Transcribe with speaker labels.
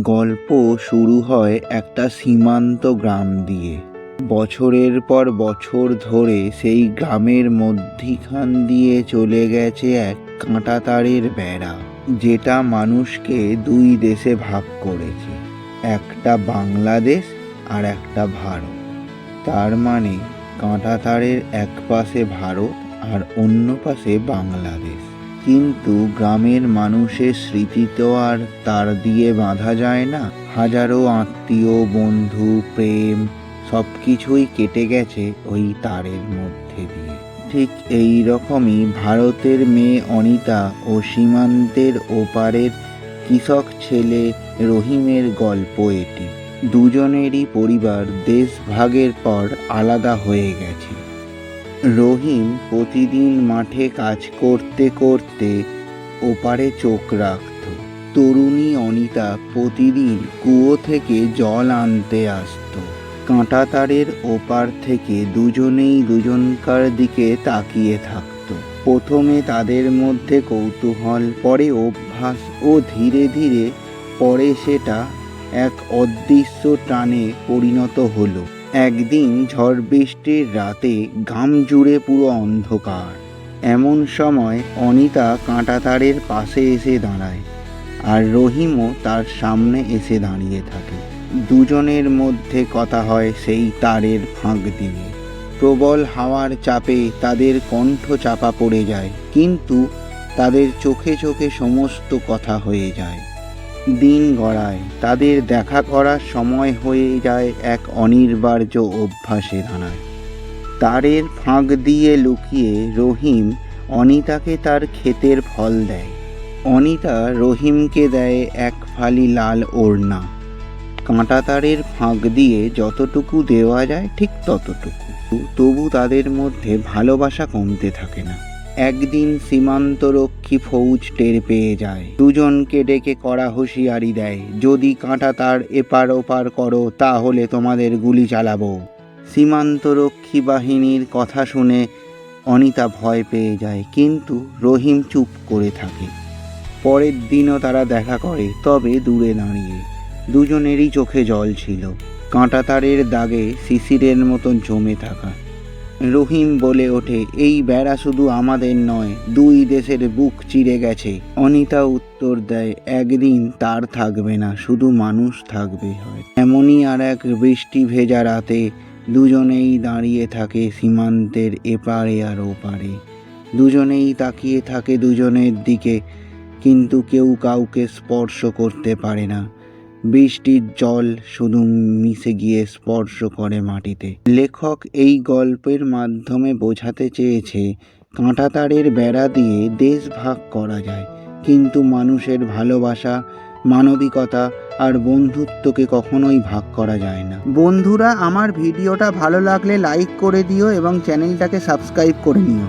Speaker 1: গল্প শুরু হয় একটা সীমান্ত গ্রাম দিয়ে। বছরের পর বছর ধরে সেই গ্রামের মধ্যিখান দিয়ে চলে গেছে এক কাঁটাতারের বেড়া, যেটা মানুষকে দুই দেশে ভাগ করেছে, একটা বাংলাদেশ আর একটা ভারত। তার মানে কাঁটাতারের এক পাশে ভারত আর অন্য পাশে বাংলাদেশ। কিন্তু গ্রামের মানুষের স্মৃতি তো আর তার দিয়ে বাঁধা যায় না। হাজারো আত্মীয়, বন্ধু, প্রেম সব কিছুই কেটে গেছে ওই তারের মধ্যে দিয়ে। ঠিক এই রকমই ভারতের মেয়ে অনিতা ও সীমান্তের ওপারের কৃষক ছেলে রহিমের গল্প এটি। দুজনেরই পরিবার দেশ ভাগের পর আলাদা হয়ে গেছে রহিম প্রতিদিন মাঠে কাজ করতে করতে ওপারে চোখ রাখত। তরুণী অনিতা প্রতিদিন কুয়ো থেকে জল আনতে আসতো। কাঁটাতারের ওপার থেকে দুজনেই দুজনকার দিকে তাকিয়ে থাকত। প্রথমে তাদের মধ্যে কৌতূহল, পরে অভ্যাস ও ধীরে ধীরে পরে সেটা এক অদৃশ্য টানে পরিণত হলো। একদিন ঝড় বৃষ্টির রাতে ঘাম জুড়ে পুরো অন্ধকার। এমন সময় অনিতা কাঁটাতারের পাশে এসে দাঁড়ায় আর রহিমও তার সামনে এসে দাঁড়িয়ে থাকে। দুজনের মধ্যে কথা হয় সেই তারের ফাঁক দিয়ে। প্রবল হাওয়ার চাপে তাদের কণ্ঠ চাপা পড়ে যায়, কিন্তু তাদের চোখে চোখে সমস্ত কথা হয়ে যায়। দিন গড়ায়। তাদের দেখা করার সময় হয়ে যায় এক অনিবার্য অভ্যাসে দাঁড়ায় তারের ফাঁক দিয়ে লুকিয়ে রহিম অনিতাকে তার ক্ষেতের ফল দেয়। অনিতা রহিমকে দেয় এক ফালি লাল ওড়না। কাঁটা তারের ফাঁক দিয়ে যতটুকু দেওয়া যায় ঠিক ততটুকু। তবু তাদের মধ্যে ভালোবাসা কমতে থাকে না। একদিন সীমান্তরক্ষী ফৌজ টের পেয়ে যায়। দুজনকে ডেকে কড়া হুঁশিয়ারি দেয়, যদি কাঁটা তার এপার ওপার করো, তাহলে তোমাদের গুলি চালাবো। সীমান্তরক্ষী বাহিনীর কথা শুনে অনিতা ভয় পেয়ে যায়, কিন্তু রহিম চুপ করে থাকে। পরের দিনও তারা দেখা করে, তবে দূরে দাঁড়িয়ে। দুজনেরই চোখে জল ছিল। কাঁটাতারের দাগে শিশিরের মতন জমে থাকা। রহিম বলে ওঠে, এই বেড়া শুধু আমাদের নয়, দুই দেশের বুক চিরে গেছে। অনিতা উত্তর দেয়, একদিন তার থাকবে না, শুধু মানুষ থাকবে হয়। এমনই আর এক বৃষ্টি ভেজা রাতে দুজনেই দাঁড়িয়ে থাকে সীমান্তের এপারে আর ওপারে। দুজনেই তাকিয়ে থাকে দুজনের দিকে, কিন্তু কেউ কাউকে স্পর্শ করতে পারে না। বৃষ্টির জল শুধু মিশে গিয়ে স্পর্শ করে মাটিতে। লেখক এই গল্পের মাধ্যমে বোঝাতে চেয়েছে, কাঁটাতারের বেড়া দিয়ে দেশ ভাগ করা যায়, কিন্তু মানুষের ভালোবাসা, মানবিকতা আর বন্ধুত্বকে কখনোই ভাগ করা যায় না। বন্ধুরা, আমার ভিডিওটা ভালো লাগলে লাইক করে দিও এবং চ্যানেলটাকে সাবস্ক্রাইব করে নিও।